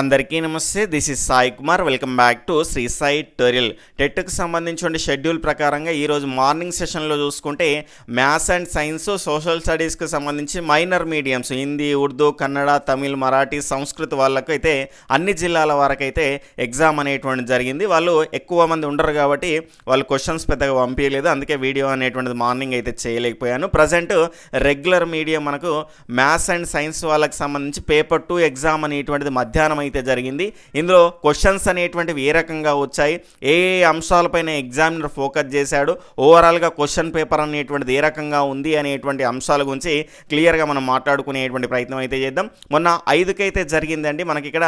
అందరికీ నమస్తే this is Sai Kumar. Welcome back to Sri Sai టోరియల్ టెట్కు సంబంధించిన షెడ్యూల్ ప్రకారంగా ఈరోజు మార్నింగ్ సెషన్లో చూసుకుంటే మ్యాథ్స్ అండ్ సైన్స్ సోషల్ స్టడీస్కి సంబంధించి మైనర్ మీడియంస్ హిందీ ఉర్దూ కన్నడ తమిళ్ మరాఠీ సంస్కృత్ వాళ్ళకైతే అన్ని జిల్లాల వరకైతే ఎగ్జామ్ అనేటువంటిది జరిగింది. వాళ్ళు ఎక్కువ మంది ఉండరు కాబట్టి వాళ్ళు క్వశ్చన్స్ పెద్దగా పంపించలేదు అందుకే వీడియో అనేటువంటిది మార్నింగ్ అయితే చేయలేకపోయాను. ప్రజెంట్ రెగ్యులర్ మీడియం మనకు మ్యాథ్స్ అండ్ సైన్స్ వాళ్ళకి సంబంధించి పేపర్ టూ ఎగ్జామ్ అనేటువంటిది మధ్యాహ్నం అయితే జరిగింది. ఇందులో క్వశ్చన్స్ అనేటువంటివి ఏ రకంగా వచ్చాయి? ఏ ఏ అంశాలపైన ఎగ్జామినర్ ఫోకస్ చేశాడు? ఓవరాల్గా క్వశ్చన్ పేపర్ అనేటువంటిది ఏ రకంగా ఉంది అనేటువంటి అంశాల గురించి క్లియర్గా మనం మాట్లాడుకునేటువంటి ప్రయత్నం అయితే చేద్దాం. మొన్న ఐదుకైతే జరిగిందండి. మనకి ఇక్కడ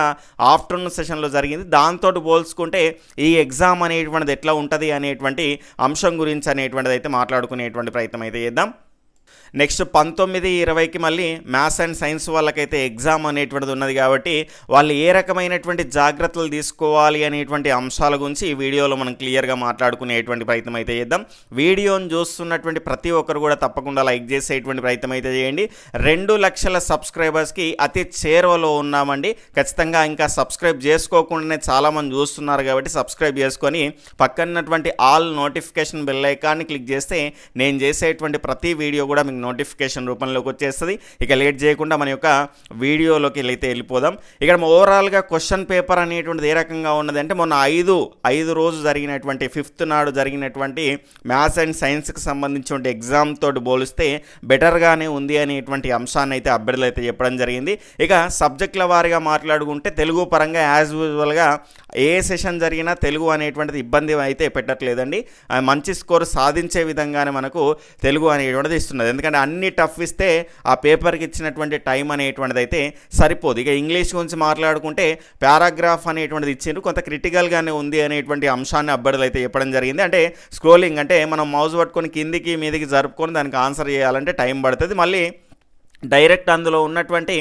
ఆఫ్టర్నూన్ సెషన్లో జరిగింది. దాంతో పోల్చుకుంటే ఈ ఎగ్జామ్ అనేటువంటిది ఎట్లా ఉంటుంది అనేటువంటి అంశం గురించి అనేటువంటిది అయితే మాట్లాడుకునేటువంటి ప్రయత్నం అయితే చేద్దాం. నెక్స్ట్ పంతొమ్మిది ఇరవైకి మళ్ళీ మ్యాథ్స్ అండ్ సైన్స్ వాళ్ళకైతే ఎగ్జామ్ అనేటువంటిది ఉన్నది కాబట్టి వాళ్ళు ఏ రకమైనటువంటి జాగ్రత్తలు తీసుకోవాలి అనేటువంటి అంశాల గురించి ఈ వీడియోలో మనం క్లియర్గా మాట్లాడుకునేటువంటి ప్రయత్నం అయితే చేద్దాం. వీడియోని చూస్తున్నటువంటి ప్రతి ఒక్కరు కూడా తప్పకుండా లైక్ చేసేటువంటి ప్రయత్నం అయితే చేయండి. రెండు లక్షల సబ్స్క్రైబర్స్కి అతి చేరువలో ఉన్నామండి. ఖచ్చితంగా ఇంకా సబ్స్క్రైబ్ చేసుకోకుండానే చాలామంది చూస్తున్నారు కాబట్టి సబ్స్క్రైబ్ చేసుకొని పక్కనటువంటి ఆల్ నోటిఫికేషన్ బెల్ ఐకాన్ని క్లిక్ చేస్తే నేను చేసేటువంటి ప్రతి వీడియో కూడా మీకు నోటిఫికేషన్ రూపంలోకి వచ్చేస్తుంది. ఇక లేట్ చేయకుండా మన యొక్క వీడియోలోకి అయితే వెళ్ళిపోదాం. ఇక్కడ ఓవరాల్గా క్వశ్చన్ పేపర్ అనేటువంటిది ఏ రకంగా ఉన్నది అంటే మొన్న ఐదు ఐదు రోజు జరిగినటువంటి ఫిఫ్త్ నాడు జరిగినటువంటి మ్యాథ్స్ అండ్ సైన్స్కి సంబంధించిన ఎగ్జామ్ తోటి పోలిస్తే బెటర్గానే ఉంది అనేటువంటి అంశాన్ని అయితే అభ్యర్థులు అయితే చెప్పడం జరిగింది. ఇక సబ్జెక్టుల వారిగా మాట్లాడుకుంటే తెలుగు పరంగా యాజ్ యూజువల్గా ఏ సెషన్ జరిగినా తెలుగు అనేటువంటిది ఇబ్బంది అయితే పెట్టట్లేదండి. మంచి స్కోర్ సాధించే విధంగానే మనకు తెలుగు అనేటువంటిది ఇస్తున్నది. ఎందుకంటే అన్ని టఫ్ ఇస్తే ఆ పేపర్కి ఇచ్చినటువంటి టైం అనేటువంటిది అయితే సరిపోదు. ఇక ఇంగ్లీష్ గురించి మాట్లాడుకుంటే పారాగ్రాఫ్ అనేటువంటిది ఇచ్చిండ్రు. కొంత క్రిటికల్గానే ఉంది అనేటువంటి అంశాన్ని అభ్యర్థులు అయితే చెప్పడం జరిగింది. అంటే స్క్రోలింగ్ అంటే మనం మౌజ్ పట్టుకొని కిందికి మీదికి జరుపుకొని దానికి ఆన్సర్ చేయాలంటే టైం పడుతుంది. మళ్ళీ డైరెక్ట్ అందులో ఉన్నటువంటి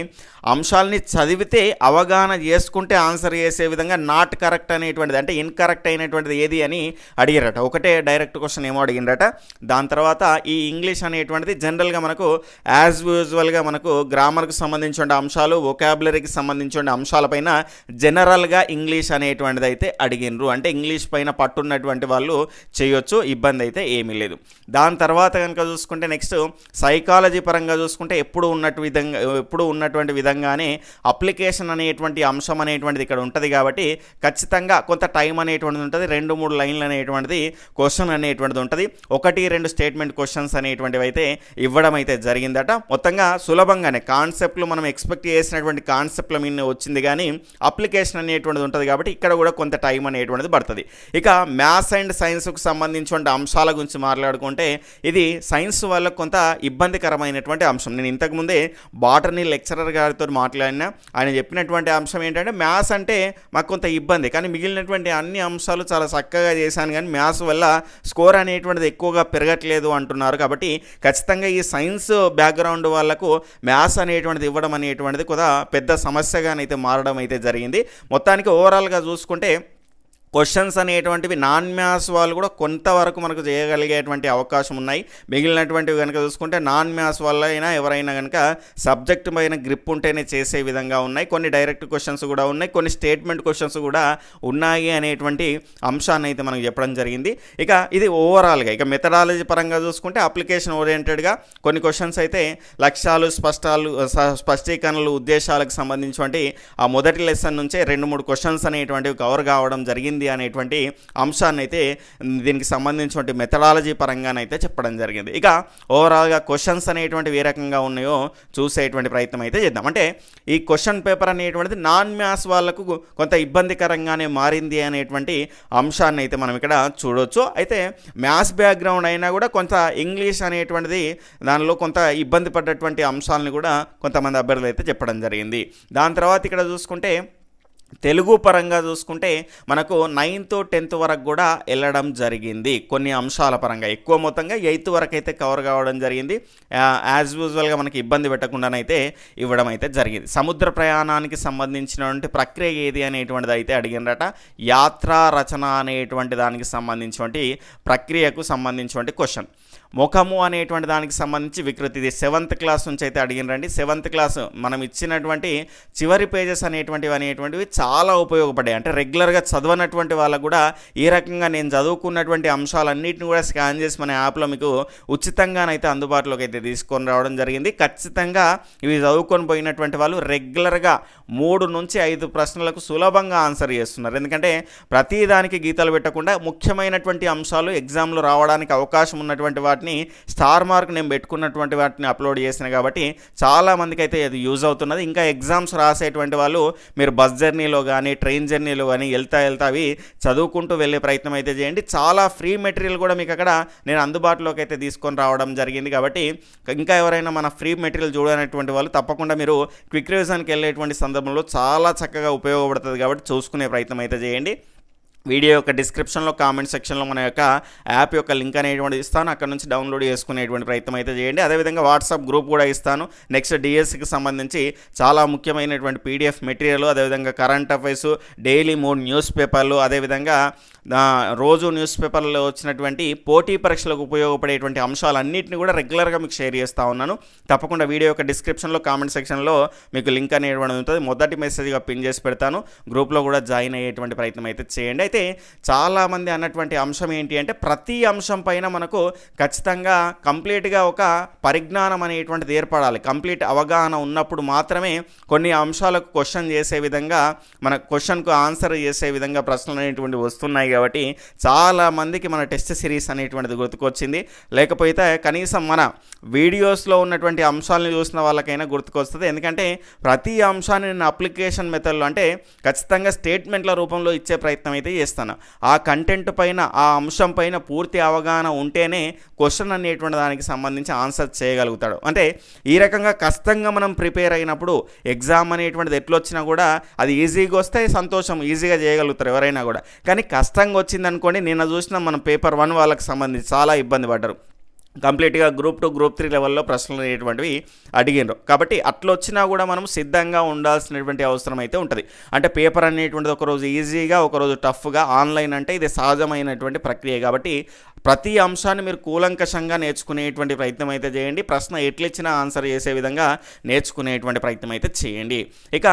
అంశాలని చదివితే అవగాహన చేసుకుంటే ఆన్సర్ చేసే విధంగా నాట్ కరెక్ట్ అనేటువంటిది అంటే ఇన్కరెక్ట్ అయినటువంటిది ఏది అని అడిగారట. ఒకటే డైరెక్ట్ క్వశ్చన్ ఏమో అడిగిండట దాని తర్వాత ఈ ఇంగ్లీష్ అనేటువంటిది జనరల్గా మనకు యాజ్ యూజువల్గా మనకు గ్రామర్కి సంబంధించిన అంశాలు ఒకాబులరీకి సంబంధించిన అంశాలపైన జనరల్గా ఇంగ్లీష్ అనేటువంటిది అయితే అడిగినరు. అంటే ఇంగ్లీష్ పైన పట్టున్నటువంటి వాళ్ళు చేయొచ్చు ఇబ్బంది అయితే ఏమీ లేదు. దాని తర్వాత కనుక చూసుకుంటే నెక్స్ట్ సైకాలజీ పరంగా చూసుకుంటే ఎప్పుడు ఉన్నట్టు విధంగా ఎప్పుడు ఉన్నటువంటి విధంగానే అప్లికేషన్ అనేటువంటి అంశం అనేటువంటిది ఇక్కడ ఉంటుంది కాబట్టి ఖచ్చితంగా కొంత టైం అనేటువంటిది ఉంటుంది రెండు మూడు లైన్లు అనేటువంటిది క్వశ్చన్ అనేటువంటిది ఉంటుంది. ఒకటి రెండు స్టేట్మెంట్ క్వశ్చన్స్ అనేటువంటివి అయితే ఇవ్వడం అయితే జరిగిందట. మొత్తంగా సులభంగానే కాన్సెప్ట్లు మనం ఎక్స్పెక్ట్ చేసినటువంటి కాన్సెప్ట్ల మీద వచ్చింది కానీ అప్లికేషన్ అనేటువంటిది ఉంటుంది కాబట్టి ఇక్కడ కూడా కొంత టైం అనేటువంటిది పడుతుంది. ఇక మ్యాథ్స్ అండ్ సైన్స్కు సంబంధించిన అంశాల గురించి మాట్లాడుకుంటే ఇది సైన్స్ వల్ల కొంత ఇబ్బందికరమైనటువంటి అంశం. నేను ఇంతకుముందు బాటనీ లెక్చరర్ గారితో మాట్లాడినా ఆయన చెప్పినటువంటి అంశం ఏంటంటే మ్యాథ్స్ అంటే మాకు కొంత ఇబ్బంది. కానీ మిగిలినటువంటి అన్ని అంశాలు చాలా చక్కగా చేశాను. కానీ మ్యాథ్స్ వల్ల స్కోర్ అనేటువంటిది ఎక్కువగా పెరగట్లేదు అంటున్నారు. కాబట్టి ఖచ్చితంగా ఈ సైన్స్ బ్యాక్గ్రౌండ్ వాళ్ళకు మ్యాథ్స్ అనేటువంటిది ఇవ్వడం అనేటువంటిది కూడా పెద్ద సమస్యగానైతే మారడం అయితే జరిగింది. మొత్తానికి ఓవరాల్గా చూసుకుంటే క్వశ్చన్స్ అనేటువంటివి నాన్ మ్యాథ్స్ వాళ్ళు కూడా కొంతవరకు మనకు చేయగలిగేటువంటి అవకాశం ఉన్నాయి. మిగిలినటువంటివి కనుక చూసుకుంటే నాన్ మ్యాథ్స్ వల్ల అయినా ఎవరైనా కనుక సబ్జెక్ట్ పైన గ్రిప్ ఉంటేనే చేసే విధంగా ఉన్నాయి. కొన్ని డైరెక్ట్ క్వశ్చన్స్ కూడా ఉన్నాయి. కొన్ని స్టేట్మెంట్ క్వశ్చన్స్ కూడా ఉన్నాయి అనేటువంటి అంశాన్ని అయితే మనకు చెప్పడం జరిగింది. ఇక ఇది ఓవరాల్గా ఇక మెథడాలజీ పరంగా చూసుకుంటే అప్లికేషన్ ఓరియంటెడ్గా కొన్ని క్వశ్చన్స్ అయితే లక్ష్యాలు స్పష్టాలు స్పష్టీకరణలు ఉద్దేశాలకు సంబంధించినటువంటి ఆ మొదటి లెసన్ నుంచే రెండు మూడు క్వశ్చన్స్ అనేటువంటివి కవర్ కావడం జరిగింది. అనేటువంటి అంశాన్ని అయితే దీనికి సంబంధించినటువంటి మెథడాలజీ పరంగానైతే చెప్పడం జరిగింది. ఇక ఓవరాల్గా క్వశ్చన్స్ అనేటువంటివి ఏ రకంగా ఉన్నాయో చూసేటువంటి ప్రయత్నం అయితే చేద్దాం. అంటే ఈ క్వశ్చన్ పేపర్ అనేటువంటిది నాన్ మ్యాథ్స్ వాళ్ళకు కొంత ఇబ్బందికరంగానే మారింది అనేటువంటి అంశాన్ని అయితే మనం ఇక్కడ చూడొచ్చు. అయితే మ్యాథ్స్ బ్యాక్గ్రౌండ్ అయినా కూడా కొంత ఇంగ్లీష్ అనేటువంటిది దానిలో కొంత ఇబ్బంది పడ్డటువంటి అంశాలను కూడా కొంతమంది అభ్యర్థులు అయితే చెప్పడం జరిగింది. దాని తర్వాత ఇక్కడ చూసుకుంటే తెలుగు పరంగా చూసుకుంటే మనకు నైన్త్ టెన్త్ వరకు కూడా వెళ్ళడం జరిగింది. కొన్ని అంశాల పరంగా. ఎక్కువ మొత్తంగా ఎయిత్ వరకు అయితే కవర్ కావడం జరిగింది. యాజ్ యూజువల్గా మనకి ఇబ్బంది పెట్టకుండానైతే ఇవ్వడం అయితే జరిగింది. సముద్ర ప్రయాణానికి సంబంధించినటువంటి ప్రక్రియ ఏది అనేటువంటిది అయితే అడిగినట యాత్రా రచన అనేటువంటి దానికి సంబంధించినటువంటి ప్రక్రియకు సంబంధించినటువంటి క్వశ్చన్ ముఖము అనేటువంటి దానికి సంబంధించి వికృతి. ఇది సెవెంత్ క్లాస్ నుంచి అయితే అడిగినరండి. సెవెంత్ క్లాస్ మనం ఇచ్చినటువంటి చివరి పేజెస్ అనేటువంటివి అనేటువంటివి చాలా ఉపయోగపడ్డాయి. అంటే రెగ్యులర్గా చదవనటువంటి వాళ్ళకు కూడా ఈ రకంగా నేను చదువుకున్నటువంటి అంశాలన్నింటిని కూడా స్కాన్ చేసి మన యాప్లో మీకు ఉచితంగానైతే అందుబాటులోకి అయితే తీసుకొని రావడం జరిగింది. ఖచ్చితంగా ఇవి చదువుకొని పోయినటువంటి వాళ్ళు రెగ్యులర్గా మూడు నుంచి ఐదు ప్రశ్నలకు సులభంగా ఆన్సర్ చేస్తున్నారు. ఎందుకంటే ప్రతిదానికి గీతలు పెట్టకుండా ముఖ్యమైనటువంటి అంశాలు ఎగ్జామ్లో రావడానికి అవకాశం ఉన్నటువంటి వాటిని స్టార్ మార్క్ నేను పెట్టుకున్నటువంటి వాటిని అప్లోడ్ చేసిన కాబట్టి చాలా మందికి అయితే అది యూజ్ అవుతున్నది. ఇంకా ఎగ్జామ్స్ రాసేటువంటి వాళ్ళు మీరు బస్ జర్నీలో కానీ ట్రైన్ జర్నీలో కానీ వెళ్తా వెళ్తా అవి చదువుకుంటూ వెళ్ళే ప్రయత్నం అయితే చేయండి. చాలా ఫ్రీ మెటీరియల్ కూడా మీకు అక్కడ నేను అందుబాటులోకి అయితే తీసుకొని రావడం జరిగింది కాబట్టి ఇంకా ఎవరైనా మన ఫ్రీ మెటీరియల్ చూడనటువంటి వాళ్ళు తప్పకుండా మీరు క్విక్ రివిజన్కి వెళ్ళేటువంటి సందర్భంలో చాలా చక్కగా ఉపయోగపడుతుంది కాబట్టి చూసుకునే ప్రయత్నం అయితే చేయండి. వీడియో యొక్క డిస్క్రిప్షన్లో కామెంట్ సెక్షన్లో మన యొక్క యాప్ యొక్క లింక్ అనేటువంటి ఇస్తాను. అక్కడ నుంచి డౌన్లోడ్ చేసుకునేటువంటి ప్రయత్నం అయితే చేయండి. అదేవిధంగా వాట్సాప్ గ్రూప్ కూడా ఇస్తాను. నెక్స్ట్ డిఎస్సికి సంబంధించి చాలా ముఖ్యమైనటువంటి పీడిఎఫ్ మెటీరియల్ అదేవిధంగా కరెంట్ అఫైర్స్ డైలీ మూడు న్యూస్ పేపర్లు అదేవిధంగా రోజు న్యూస్ పేపర్లో వచ్చినటువంటి పోటీ పరీక్షలకు ఉపయోగపడేటువంటి అంశాలన్నింటినీ కూడా రెగ్యులర్గా మీకు షేర్ చేస్తూ ఉన్నాను. తప్పకుండా వీడియో యొక్క డిస్క్రిప్షన్లో కామెంట్ సెక్షన్లో మీకు లింక్ అనేటువంటి ఉంటుంది. మొదటి మెసేజ్గా పిన్ చేసి పెడతాను. గ్రూప్లో కూడా జాయిన్ అయ్యేటువంటి ప్రయత్నం అయితే చేయండి. అయితే చాలామంది అన్నటువంటి అంశం ఏంటి అంటే ప్రతి అంశం పైన మనకు ఖచ్చితంగా కంప్లీట్గా ఒక పరిజ్ఞానం అనేటువంటిది ఏర్పడాలి. కంప్లీట్ అవగాహన ఉన్నప్పుడు మాత్రమే కొన్ని అంశాలకు క్వశ్చన్ చేసే విధంగా మన క్వశ్చన్కు ఆన్సర్ చేసే విధంగా ప్రశ్నలు అనేటువంటి వస్తున్నాయి కాబట్టి చాలా మందికి మన టెస్ట్ సిరీస్ అనేటువంటిది గుర్తుకొచ్చింది. లేకపోతే కనీసం మన వీడియోస్లో ఉన్నటువంటి అంశాలను చూసిన వాళ్ళకైనా గుర్తుకొస్తుంది. ఎందుకంటే ప్రతి అంశాన్ని నేను అప్లికేషన్ మెథడ్లో అంటే ఖచ్చితంగా స్టేట్మెంట్ల రూపంలో ఇచ్చే ప్రయత్నం అయితే చేస్తాను. ఆ కంటెంట్ పైన ఆ అంశం పైన పూర్తి అవగాహన ఉంటేనే క్వశ్చన్ అనేటువంటి దానికి సంబంధించి ఆన్సర్ చేయగలుగుతాడు. అంటే ఈ రకంగా కష్టంగా మనం ప్రిపేర్ అయినప్పుడు ఎగ్జామ్ అనేటువంటిది ఎట్లొచ్చినా కూడా అది ఈజీగా వస్తే సంతోషం ఈజీగా చేయగలుగుతారు ఎవరైనా కూడా. కానీ కష్టంగా వచ్చింది అనుకోండి నిన్న చూసిన మన పేపర్ వన్ వాళ్ళకి సంబంధించి చాలా ఇబ్బంది పడ్డారు. కంప్లీట్గా గ్రూప్ టూ గ్రూప్ త్రీ లెవెల్లో ప్రశ్నలు అనేటువంటివి అడిగినారు కాబట్టి అట్లా వచ్చినా కూడా మనం సిద్ధంగా ఉండాల్సినటువంటి అవసరం అయితే ఉంటుంది. అంటే పేపర్ అనేటువంటిది ఒకరోజు ఈజీగా ఒకరోజు టఫ్గా ఆన్లైన్ అంటే ఇది సహజమైనటువంటి ప్రక్రియ కాబట్టి ప్రతి అంశాన్ని మీరు కూలంకషంగా నేర్చుకునేటువంటి ప్రయత్నం అయితే చేయండి. ప్రశ్న ఎట్లిచ్చినా ఆన్సర్ చేసే విధంగా నేర్చుకునేటువంటి ప్రయత్నం అయితే చేయండి. ఇక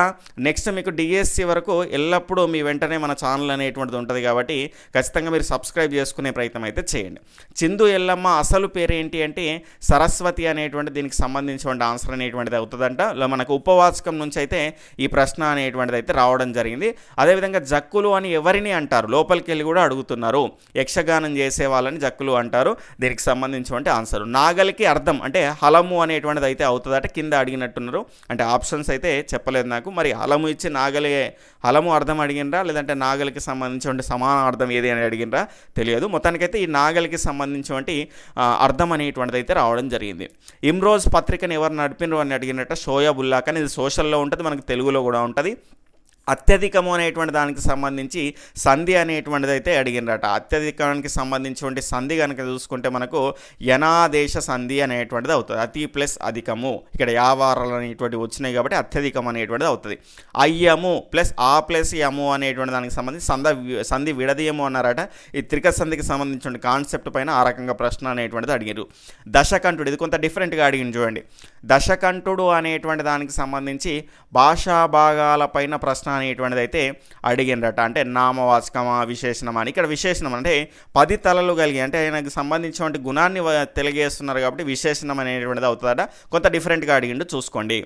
నెక్స్ట్ మీకు డిఎస్సి వరకు ఎల్లప్పుడూ మీ వెంటనే మన ఛానల్ అనేటువంటిది ఉంటుంది కాబట్టి ఖచ్చితంగా మీరు సబ్స్క్రైబ్ చేసుకునే ప్రయత్నం అయితే చేయండి. చిందు ఎల్లమ్మ అసలు పేరు ఏంటి అంటే సరస్వతి అనేటువంటి దీనికి సంబంధించిన ఆన్సర్ అనేటువంటిది అవుతుందంట. మనకు ఉపవాచకం నుంచి అయితే ఈ ప్రశ్న అనేటువంటిది అయితే రావడం జరిగింది. అదేవిధంగా జక్కులు అని ఎవరిని అంటారు? లోపలికి వెళ్ళి కూడా అడుగుతున్నారు. యక్షగానం చేసే వాళ్ళని జక్కులు అంటారు. దీనికి సంబంధించినటువంటి ఆన్సర్. నాగలికి అర్థం అంటే హలము అనేటువంటిది అయితే అవుతుందట కింద అడిగినట్టున్నారు. అంటే ఆప్షన్స్ అయితే చెప్పలేదు నాకు. మరి హలము ఇచ్చి నాగలి హలము అర్థం అడిగినరా లేదంటే నాగలికి సంబంధించిన సమాన అర్థం ఏది అని అడిగినరా తెలియదు. మొత్తానికైతే ఈ నాగలికి సంబంధించినటువంటి అర్థం అనేటువంటిది అయితే రావడం జరిగింది. ఇమ్రోజ్ పత్రికను ఎవరు నడిపినరు అని అడిగినట్ట షోయా బుల్లాక్ అనేది ఇది సోషల్లో ఉంటుంది మనకు తెలుగులో కూడా ఉంటుంది. అత్యధికము అనేటువంటి దానికి సంబంధించి సంధి అనేటువంటిది అయితే అడిగినరట. అత్యధికానికి సంబంధించినటువంటి సంధి కనుక చూసుకుంటే మనకు యనాదేశ సంధి అనేటువంటిది అవుతుంది. అతి ప్లస్ అధికము. ఇక్కడ యావారాలు అనేటువంటివి వచ్చినాయి కాబట్టి అత్యధికం అనేటువంటిది అవుతుంది. అయ్యము ప్లస్ ఆ ప్లస్ యము అనేటువంటి దానికి సంబంధించి సంధ సంధి విడదీయము అన్నారట. ఈ త్రిక సంధికి సంబంధించిన కాన్సెప్ట్ పైన ఆ రకంగా ప్రశ్న అనేటువంటిది అడిగారు దశకంఠుడు ఇది కొంత డిఫరెంట్గా అడిగింది చూడండి. దశకంఠుడు అనేటువంటి దానికి సంబంధించి భాషా భాగాల పైన ప్రశ్న అనేటువంటిది అయితే అడిగినరట. అంటే నామవాచకమా విశేషణమా అని. ఇక్కడ విశేషణం అంటే పది తలలు కలిగి అంటే ఆయనకు సంబంధించినటువంటి గుణాన్ని తెలియజేస్తున్నారు కాబట్టి విశేషణం అనేటువంటిది అవుతుందట. కొంత డిఫరెంట్గా అడిగిండు చూసుకోండి.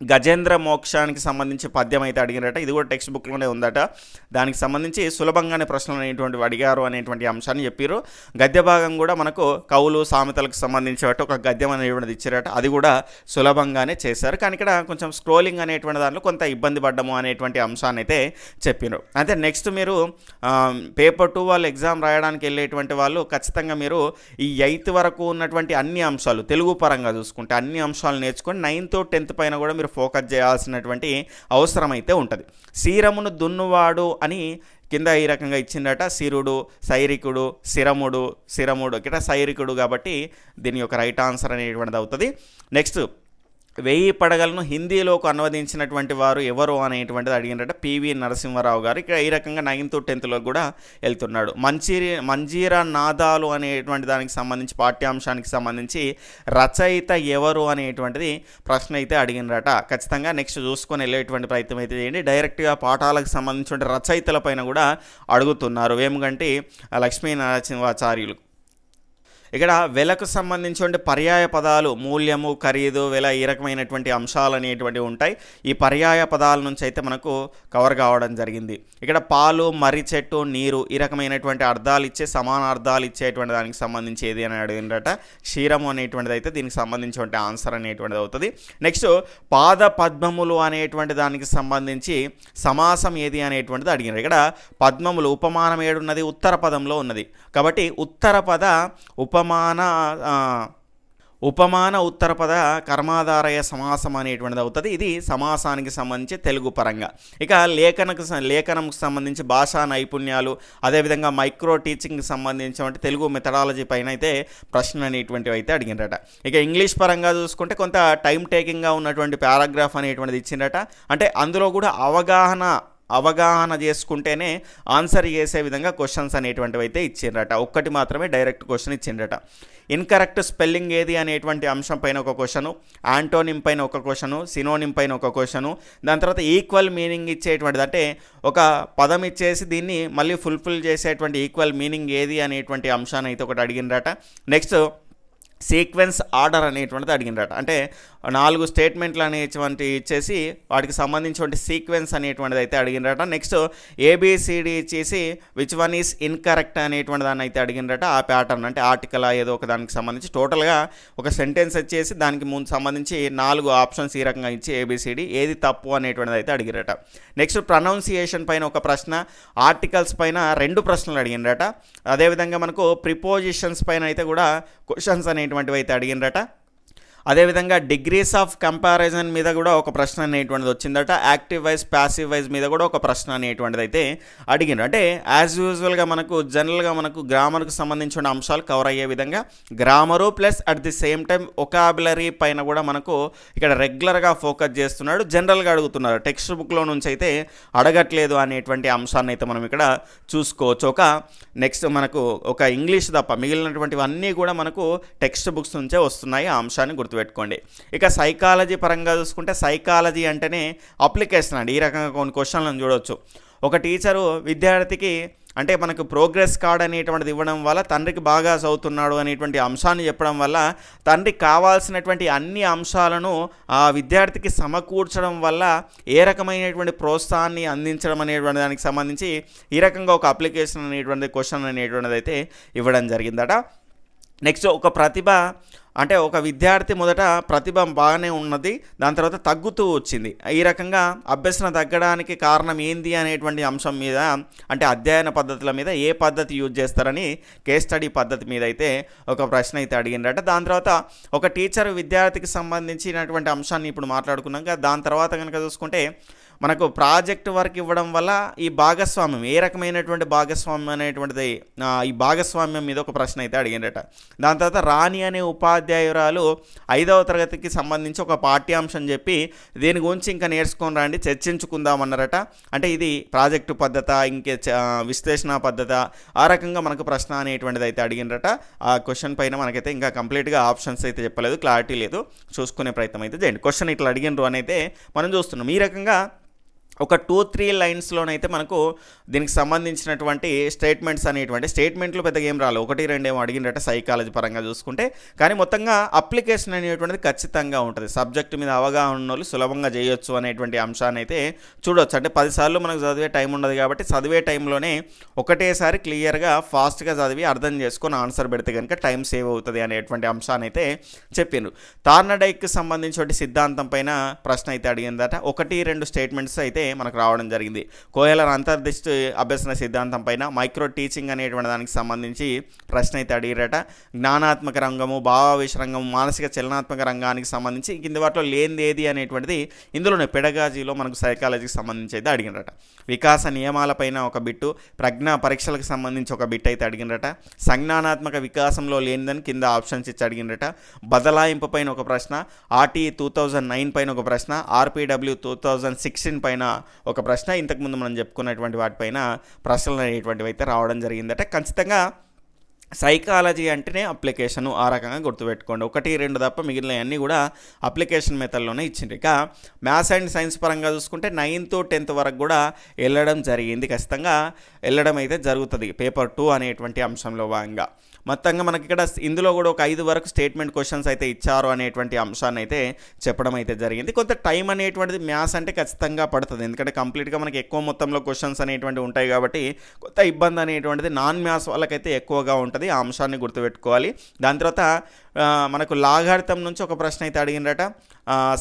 గజేంద్ర మోక్షానికి సంబంధించి పద్యం అయితే అడిగినట ఇది కూడా టెక్స్ట్ బుక్లోనే ఉందట. దానికి సంబంధించి సులభంగానే ప్రశ్నలు అనేటువంటివి అడిగారు అనేటువంటి అంశాన్ని చెప్పారు గద్య భాగం కూడా మనకు కవులు సామెతలకు సంబంధించినట్టు ఒక గద్యం అనేటువంటిది ఇచ్చారట. అది కూడా సులభంగానే చేశారు. కానీ ఇక్కడ కొంచెం స్క్రోలింగ్ అనేటువంటి దాంట్లో కొంత ఇబ్బంది పడ్డము అనేటువంటి అంశాన్ని అయితే చెప్పారు అయితే నెక్స్ట్ మీరు పేపర్ టూ వాళ్ళు ఎగ్జామ్ రాయడానికి వెళ్ళేటువంటి వాళ్ళు ఖచ్చితంగా మీరు ఈ ఎయిత్ వరకు ఉన్నటువంటి అన్ని అంశాలు తెలుగు పరంగా చూసుకుంటే అన్ని అంశాలు నేర్చుకొని నైన్త్ టెన్త్ పైన కూడా మీరు మీరు ఫోకస్ చేయాల్సినటువంటి అవసరం అయితే ఉంటుంది. శీరమును దున్నువాడు అని కింద ఈ రకంగా ఇచ్చిందట శిరుడు సైరికుడు శిరముడు శిరముడు ఇక్కడ సైరికుడు కాబట్టి దీని యొక్క రైట్ ఆన్సర్ అనేటువంటిది అవుతుంది. నెక్స్ట్ వెయ్యి పడగలను హిందీలోకి అనువదించినటువంటి వారు ఎవరు అనేటువంటిది అడిగినట్ట పివి నరసింహారావు గారు. ఇక్కడ ఈ రకంగా నైన్త్ టెన్త్లో కూడా వెళ్తున్నాడు. మంజీరి మంజీరా నాదాలు అనేటువంటి దానికి సంబంధించి పాఠ్యాంశానికి సంబంధించి రచయిత ఎవరు అనేటువంటిది ప్రశ్న అయితే అడిగినరట. ఖచ్చితంగా నెక్స్ట్ చూసుకొని వెళ్ళేటువంటి ప్రయత్నం అయితే చేయండి. డైరెక్ట్గా పాఠాలకు సంబంధించిన రచయితల పైన కూడా అడుగుతున్నారు. వేముగంటి లక్ష్మీ నరసింహాచార్యులు ఇక్కడ వెలకు సంబంధించి పర్యాయ పదాలు మూల్యము ఖరీదు వెల ఈ రకమైనటువంటి అంశాలు అనేటువంటివి ఉంటాయి. ఈ పర్యాయ పదాల నుంచి అయితే మనకు కవర్ కావడం జరిగింది. ఇక్కడ పాలు మర్రి చెట్టు నీరు ఈ రకమైనటువంటి అర్థాలు ఇచ్చే సమాన అర్థాలు ఇచ్చేటువంటి దానికి సంబంధించి ఏది అని అడిగినట క్షీరము అనేటువంటిది అయితే దీనికి సంబంధించినటువంటి ఆన్సర్ అనేటువంటిది అవుతుంది. నెక్స్ట్ పాద పద్మములు అనేటువంటి దానికి సంబంధించి సమాసం ఏది అనేటువంటిది అడిగినారు. ఇక్కడ పద్మములు ఉపమానం ఏడున్నది ఉత్తర పదంలో ఉన్నది. కాబట్టి ఉత్తర పద ఉపమాన ఉపమాన ఉత్తరపద కర్మాధారయ సమాసం అనేటువంటిది అవుతుంది. ఇది సమాసానికి సంబంధించి తెలుగు పరంగా. ఇక లేఖనకు లేఖనంకు సంబంధించి భాషా నైపుణ్యాలు అదేవిధంగా మైక్రో టీచింగ్కి సంబంధించినటువంటి తెలుగు మెథడాలజీ పైన అయితే ప్రశ్న అనేటువంటివి అయితే అడిగినరట. ఇక ఇంగ్లీష్ పరంగా చూసుకుంటే కొంత టైం టేకింగ్గా ఉన్నటువంటి పారాగ్రాఫ్ అనేటువంటిది ఇచ్చిండట అంటే అందులో కూడా అవగాహన అవగాహన చేసుకుంటేనే ఆన్సర్ చేసే విధంగా క్వశ్చన్స్ అనేటువంటివి అయితే ఇచ్చిండ్రట. ఒక్కటి మాత్రమే డైరెక్ట్ క్వశ్చన్ ఇచ్చిండ్రట. ఇన్కరెక్ట్ స్పెల్లింగ్ ఏది అనేటువంటి అంశం పైన ఒక క్వశ్చను ఆంటోనిమ్ పైన ఒక క్వశ్చను సినోనిమ్ పైన ఒక క్వశ్చను దాని తర్వాత ఈక్వల్ మీనింగ్ ఇచ్చేటువంటిది. అంటే ఒక పదం ఇచ్చేసి దీన్ని మళ్ళీ ఫుల్ఫిల్ చేసేటువంటి ఈక్వల్ మీనింగ్ ఏది అనేటువంటి అంశాన్ని అయితే ఒకటి అడిగినరట నెక్స్ట్ సీక్వెన్స్ ఆర్డర్ అనేటువంటిది అడిగినరట అంటే నాలుగు స్టేట్మెంట్లు అనేటువంటి ఇచ్చేసి వాటికి సంబంధించినటువంటి సీక్వెన్స్ అనేటువంటిది అయితే అడిగినరట. Next A B C D ఇచ్చేసి విచ్ వన్ ఈస్ ఇన్కరెక్ట్ అనేటువంటి దాన్ని అయితే అడిగినరట ఆ ప్యాటర్న్ అంటే ఆర్టికల్ ఏదో ఒక దానికి సంబంధించి టోటల్గా ఒక సెంటెన్స్ వచ్చేసి దానికి ముందు సంబంధించి నాలుగు ఆప్షన్స్ ఈ రకంగా ఇచ్చి ఏబిసిడి ఏది తప్పు అనేటువంటిది అయితే అడిగిరట నెక్స్ట్ ప్రొనౌన్సియేషన్ పైన ఒక ప్రశ్న ఆర్టికల్స్ పైన రెండు ప్రశ్నలు అడిగినరట. అదేవిధంగా మనకు ప్రిపోజిషన్స్ పైన అయితే కూడా క్వశ్చన్స్ అనేటువంటివి అయితే అడిగినరట. అదేవిధంగా డిగ్రీస్ ఆఫ్ కంపారిజన్ మీద కూడా ఒక ప్రశ్న అనేటువంటిది వచ్చిందట. యాక్టివ్ వైజ్ ప్యాసివ్ వైజ్ మీద కూడా ఒక ప్రశ్న అనేటువంటిది అయితే అడిగిండ్రు అంటే యాజ్ యూజువల్గా మనకు జనరల్గా మనకు గ్రామర్కు సంబంధించిన అంశాలు కవర్ అయ్యే విధంగా grammar plus at the same time vocabulary పైన కూడా మనకు ఇక్కడ రెగ్యులర్గా ఫోకస్ చేస్తున్నాడు. జనరల్గా అడుగుతున్నారు. టెక్స్ట్ బుక్లో నుంచి అయితే అడగట్లేదు అనేటువంటి అంశాన్ని అయితే మనం ఇక్కడ చూసుకోవచ్చు. ఒక నెక్స్ట్ మనకు ఒక ఇంగ్లీష్ తప్ప మిగిలినటువంటివన్నీ కూడా మనకు టెక్స్ట్ బుక్స్ నుంచే వస్తున్నాయి. ఆ అంశాన్ని గుర్తుపెట్టుకోండి. ఇక సైకాలజీ పరంగా చూసుకుంటే సైకాలజీ అంటేనే అప్లికేషన్ అండి. ఈ రకంగా కొన్ని క్వశ్చన్లను చూడవచ్చు ఒక టీచరు విద్యార్థికి అంటే మనకు ప్రోగ్రెస్ కార్డ్ అనేటువంటిది ఇవ్వడం వల్ల తండ్రికి బాగా చదువుతున్నాడు అనేటువంటి అంశాన్ని చెప్పడం వల్ల తండ్రికి కావాల్సినటువంటి అన్ని అంశాలను ఆ విద్యార్థికి సమకూర్చడం వల్ల ఏ రకమైనటువంటి ప్రోత్సాహాన్ని అందించడం అనేటువంటి దానికి సంబంధించి ఈ రకంగా ఒక అప్లికేషన్ అనేటువంటి క్వశ్చన్ అనేటువంటిది అయితే ఇవ్వడం జరిగిందట. నెక్స్ట్ ఒక ప్రతిభ అంటే ఒక విద్యార్థి మొదట ప్రతిభ బాగానే ఉన్నది దాని తర్వాత తగ్గుతూ వచ్చింది. ఈ రకంగా అభ్యసన తగ్గడానికి కారణం ఏంది అనేటువంటి అంశం మీద అంటే అధ్యయన పద్ధతుల మీద ఏ పద్ధతి యూజ్ చేస్తారని కేస్ స్టడీ పద్ధతి మీద అయితే ఒక ప్రశ్న అయితే అడిగిందట దాని తర్వాత ఒక టీచర్ విద్యార్థికి సంబంధించినటువంటి అంశాన్ని ఇప్పుడు మాట్లాడుకున్నాక దాని తర్వాత కనుక చూసుకుంటే మనకు ప్రాజెక్ట్ వర్క్ ఇవ్వడం వల్ల ఈ భాగస్వామ్యం ఏ రకమైనటువంటి భాగస్వామ్యం అనేటువంటిది ఈ భాగస్వామ్యం మీద ఒక ప్రశ్న అయితే అడిగిండట దాని తర్వాత రాణి అనే ఉపాధ్యాయురాలు ఐదవ తరగతికి సంబంధించి ఒక పాఠ్యాంశం చెప్పి దీని గురించి ఇంకా నేర్చుకొని రండి చర్చించుకుందామన్నారట అంటే ఇది ప్రాజెక్టు పద్ధత ఇంకే చ- విశ్లేషణ పద్ధత ఆ రకంగా మనకు ప్రశ్న అనేటువంటిది అయితే అడిగిండ్రట. ఆ క్వశ్చన్ పైన మనకైతే ఇంకా కంప్లీట్గా ఆప్షన్స్ అయితే చెప్పలేదు క్లారిటీ లేదు. చూసుకునే ప్రయత్నం అయితే చేయండి. క్వశ్చన్ ఇట్లా అడిగినరు అని అయితే మనం చూస్తున్నాం. ఈ రకంగా ఒక టూ త్రీ లైన్స్లోనైతే మనకు దీనికి సంబంధించినటువంటి స్టేట్మెంట్స్ అనేటువంటి స్టేట్మెంట్లు పెద్దగా ఏం రాలేదు. ఒకటి రెండు ఏమో అడిగినట్టు సైకాలజీ పరంగా చూసుకుంటే. కానీ మొత్తంగా అప్లికేషన్ అనేటువంటిది ఖచ్చితంగా ఉంటుంది. సబ్జెక్ట్ మీద అవగాహన ఉన్న వాళ్ళు సులభంగా చేయొచ్చు అనేటువంటి అంశాన్ని అయితే చూడొచ్చు. అంటే పదిసార్లు మనకు చదివే టైం ఉండదు కాబట్టి చదివే టైంలోనే ఒకటేసారి క్లియర్గా ఫాస్ట్గా చదివి అర్థం చేసుకొని ఆన్సర్ పెడితే కనుక టైం సేవ్ అవుతుంది అనేటువంటి అంశాన్ని అయితే చెప్పిండ్రు. తార్నడైక్కి సంబంధించిన సిద్ధాంతం పైన ప్రశ్న అయితే అడిగిందట. ఒకటి రెండు స్టేట్మెంట్స్ అయితే మనకు రావడం జరిగింది. కోహెలర్ అంతర్దృష్టి అభ్యసన సిద్ధాంతం పైన మైక్రో టీచింగ్ అనేటువంటి దానికి సంబంధించి ప్రశ్న అయితే అడిగిరట. జ్ఞానాత్మక రంగము భావావేశ రంగము మానసిక చలనాత్మక రంగానికి సంబంధించి కింది వాటిలో లేనిది ఏది అనేటువంటిది ఇందులోనే పెడగాజీలో మనకు సైకాలజీకి సంబంధించి అయితే అడిగినరట. వికాస నియమాలపైన ఒక బిట్టు ప్రజ్ఞా పరీక్షలకు సంబంధించి ఒక బిట్ అయితే అడిగినరట. సంజ్ఞానాత్మక వికాసంలో లేనిదని కింద ఆప్షన్స్ ఇచ్చి అడిగినరట. బదలాయింపు పైన ఒక ప్రశ్న ఆర్టీ టూ థౌజండ్ నైన్ పైన ఒక ప్రశ్న ఆర్పీడబ్ల్యూ టూ థౌజండ్ సిక్స్టీన్ పైన ఒక ప్రశ్న ఇంతకుముందు మనం చెప్పుకున్నటువంటి వాటిపైన ప్రశ్నలు అనేటువంటివి అయితే రావడం జరిగిందట. ఖచ్చితంగా సైకాలజీ అంటేనే అప్లికేషన్ ఆ రకంగా గుర్తుపెట్టుకోండి. ఒకటి రెండు తప్ప మిగిలిన అన్నీ కూడా అప్లికేషన్ మెథడ్లోనే ఇచ్చింది ఇక మ్యాథ్స్ అండ్ సైన్స్ పరంగా చూసుకుంటే నైన్త్ టెన్త్ వరకు కూడా వెళ్ళడం జరిగింది. ఖచ్చితంగా వెళ్ళడం అయితే జరుగుతుంది. పేపర్ టూ అనేటువంటి అంశంలో భాగంగా. మొత్తంగా మనకి ఇక్కడ ఇందులో కూడా ఒక ఐదు వరకు స్టేట్మెంట్ క్వశ్చన్స్ అయితే ఇచ్చారు అనేటువంటి అంశాన్ని అయితే చెప్పడం అయితే జరిగింది. కొంత టైం అనేటువంటిది మ్యాథ్స్ అంటే ఖచ్చితంగా పడుతుంది. ఎందుకంటే కంప్లీట్గా మనకి ఎక్కువ మొత్తంలో క్వశ్చన్స్ అనేటువంటి ఉంటాయి కాబట్టి కొంత ఇబ్బంది అనేటువంటిది నాన్ మ్యాథ్స్ వాళ్ళకైతే ఎక్కువగా ఉంటుంది. ఆ అంశాన్ని గుర్తుపెట్టుకోవాలి. దాని తర్వాత మనకు లాఘార్థం నుంచి ఒక ప్రశ్న అయితే అడిగినరట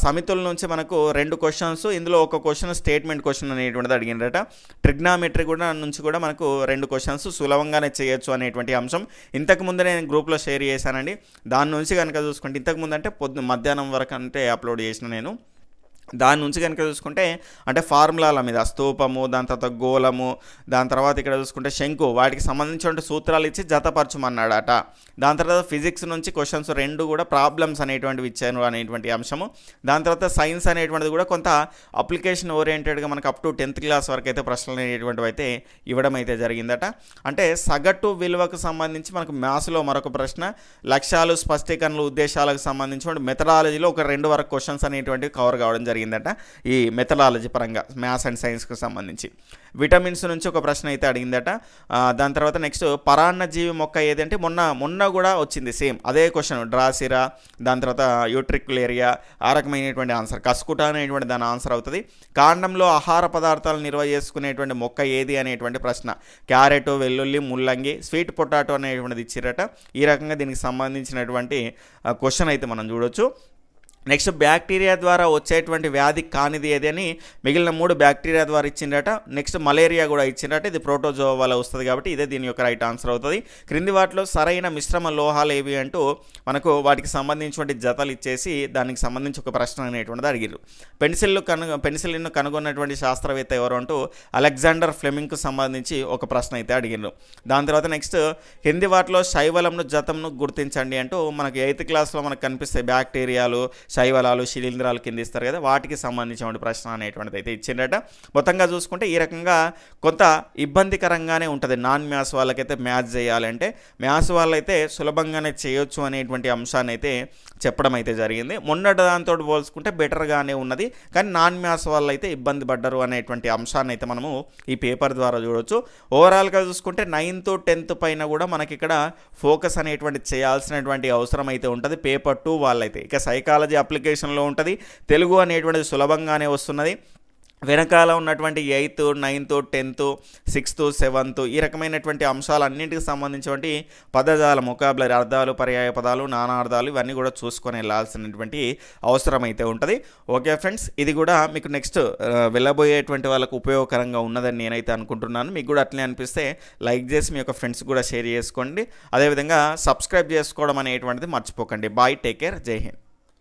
సమితుల నుంచి మనకు రెండు క్వశ్చన్స్ ఇందులో ఒక క్వశ్చన్ స్టేట్మెంట్ క్వశ్చన్ అనేటువంటిది అడిగినరట ట్రిగ్నామెట్రీ కూడా నుంచి కూడా మనకు రెండు క్వశ్చన్స్ సులభంగానే చేయొచ్చు అనేటువంటి అంశం. ఇంతకుముందు నేను గ్రూప్లో షేర్ చేశానండి. దాని నుంచి కనుక చూసుకుంటే ఇంతకు ముందు అంటే పొద్దు మధ్యాహ్నం వరకు అంటే అప్లోడ్ చేసిన నేను. దాని నుంచి కనుక చూసుకుంటే అంటే ఫార్ములాల మీద స్తూపము దాని తర్వాత గోళము దాని తర్వాత ఇక్కడ చూసుకుంటే శంకు వాటికి సంబంధించిన సూత్రాలు ఇచ్చి జతపరచమన్నాడట. దాని తర్వాత ఫిజిక్స్ నుంచి క్వశ్చన్స్ రెండు కూడా ప్రాబ్లమ్స్ అనేటువంటివి ఇచ్చాను అనేటువంటి అంశము. దాని తర్వాత సైన్స్ అనేటువంటిది కూడా కొంత అప్లికేషన్ ఓరియంటెడ్గా మనకు అప్ టు టెన్త్ క్లాస్ వరకు అయితే ప్రశ్నలు అనేటువంటివి అయితే ఇవ్వడం అయితే జరిగిందట. అంటే సగటు విలువకు సంబంధించి మనకు మ్యాథ్స్లో మరొక ప్రశ్న లక్ష్యాలు స్పష్టీకరణలు ఉద్దేశాలకు సంబంధించి మెథడాలజీలో ఒక రెండు వరకు క్వశ్చన్స్ అనేటువంటివి కవర్ కావడం జరిగింది. జరిగిందట. ఈ మెథడాలజీ పరంగా మ్యాథ్స్ అండ్ సైన్స్కి సంబంధించి. విటమిన్స్ నుంచి ఒక ప్రశ్న అయితే అడిగిందట. దాని తర్వాత నెక్స్ట్ పరాన్నజీవి మొక్క ఏదంటే మొన్న మొన్న కూడా వచ్చింది సేమ్ అదే క్వశ్చన్ డ్రాసిరా దాని తర్వాత యూట్రిక్యులేరియా ఆ రకమైనటువంటి ఆన్సర్ కస్కుట అనేటువంటి దాని ఆన్సర్ అవుతుంది. కాండంలో ఆహార పదార్థాలు నిల్వ చేసుకునేటువంటి మొక్క ఏది అనేటువంటి ప్రశ్న. క్యారెట్ వెల్లుల్లి ముల్లంగి స్వీట్ పొటాటో అనేటువంటిది ఇచ్చిరట. ఈ రకంగా దీనికి సంబంధించినటువంటి క్వశ్చన్ అయితే మనం చూడొచ్చు. నెక్స్ట్ బ్యాక్టీరియా ద్వారా వచ్చేటువంటి వ్యాధి కానిది ఏది అని మిగిలిన మూడు బ్యాక్టీరియా ద్వారా ఇచ్చిండట నెక్స్ట్ మలేరియా కూడా ఇచ్చిండట ఇది ప్రోటోజో వల్ల వస్తుంది కాబట్టి ఇదే దీని యొక్క రైట్ ఆన్సర్ అవుతుంది. క్రింది వాటిలో సరైన మిశ్రమ లోహాలు ఏవి అంటూ మనకు వాటికి సంబంధించినటువంటి జతలు ఇచ్చేసి దానికి సంబంధించి ఒక ప్రశ్న అనేటువంటిది అడిగారు పెన్సిల్ కను పెన్సిల్ను కనుగొన్నటువంటి శాస్త్రవేత్త ఎవరు అంటూ అలెగ్జాండర్ ఫ్లెమింగ్కు సంబంధించి ఒక ప్రశ్న అయితే అడిగారు దాని తర్వాత నెక్స్ట్ కింది వాటిలో శైవలంను జతంను గుర్తించండి అంటూ మనకి ఎయిత్ క్లాస్లో మనకు కనిపిస్తాయి బ్యాక్టీరియాలు శైవలాలు శిలీంధ్రాలు కింద ఇస్తారు కదా వాటికి సంబంధించిన ప్రశ్న అనేటువంటిది అయితే ఇచ్చిండట మొత్తంగా చూసుకుంటే ఈ రకంగా కొంత ఇబ్బందికరంగానే ఉంటుంది. నాన్ మ్యాథ్స్ వాళ్ళకైతే మ్యాథ్స్ చేయాలంటే మ్యాథ్స్ వాళ్ళైతే సులభంగానే చేయొచ్చు అనేటువంటి అంశాన్ని అయితే చెప్పడం అయితే జరిగింది. మొన్నటి దాంతో పోల్చుకుంటే బెటర్గానే ఉన్నది. కానీ నాన్ మ్యాథ్స్ వాళ్ళు అయితే ఇబ్బంది పడ్డరు అనేటువంటి అంశాన్ని అయితే మనము ఈ పేపర్ ద్వారా చూడవచ్చు ఓవరాల్గా చూసుకుంటే నైన్త్ టెన్త్ పైన కూడా మనకి ఇక్కడ ఫోకస్ అనేటువంటి చేయాల్సినటువంటి అవసరం అయితే ఉంటుంది. పేపర్ టూ వాళ్ళైతే. ఇక సైకాలజీ అప్లికేషన్లో ఉంటుంది. తెలుగు అనేటువంటిది సులభంగానే వస్తున్నది. వెనకాల ఉన్నటువంటి eighth ninth tenth sixth seventh ఈ రకమైనటువంటి అంశాలన్నింటికి సంబంధించినటువంటి పదజాల ముకాబులరి అర్థాలు పర్యాయ పదాలు నానార్థాలు ఇవన్నీ కూడా చూసుకొని వెళ్ళాల్సినటువంటి అవసరం అయితే ఉంటుంది. ఓకే ఫ్రెండ్స్ ఇది కూడా మీకు నెక్స్ట్ వెళ్ళబోయేటువంటి వాళ్ళకు ఉపయోగకరంగా ఉన్నదని నేనైతే అనుకుంటున్నాను. మీకు కూడా అట్లే అనిపిస్తే లైక్ చేసి మీ యొక్క ఫ్రెండ్స్ కూడా షేర్ చేసుకోండి. అదేవిధంగా సబ్స్క్రైబ్ చేసుకోవడం అనేటువంటిది మర్చిపోకండి. బాయ్ టేక్ కేర్ జై హింద్.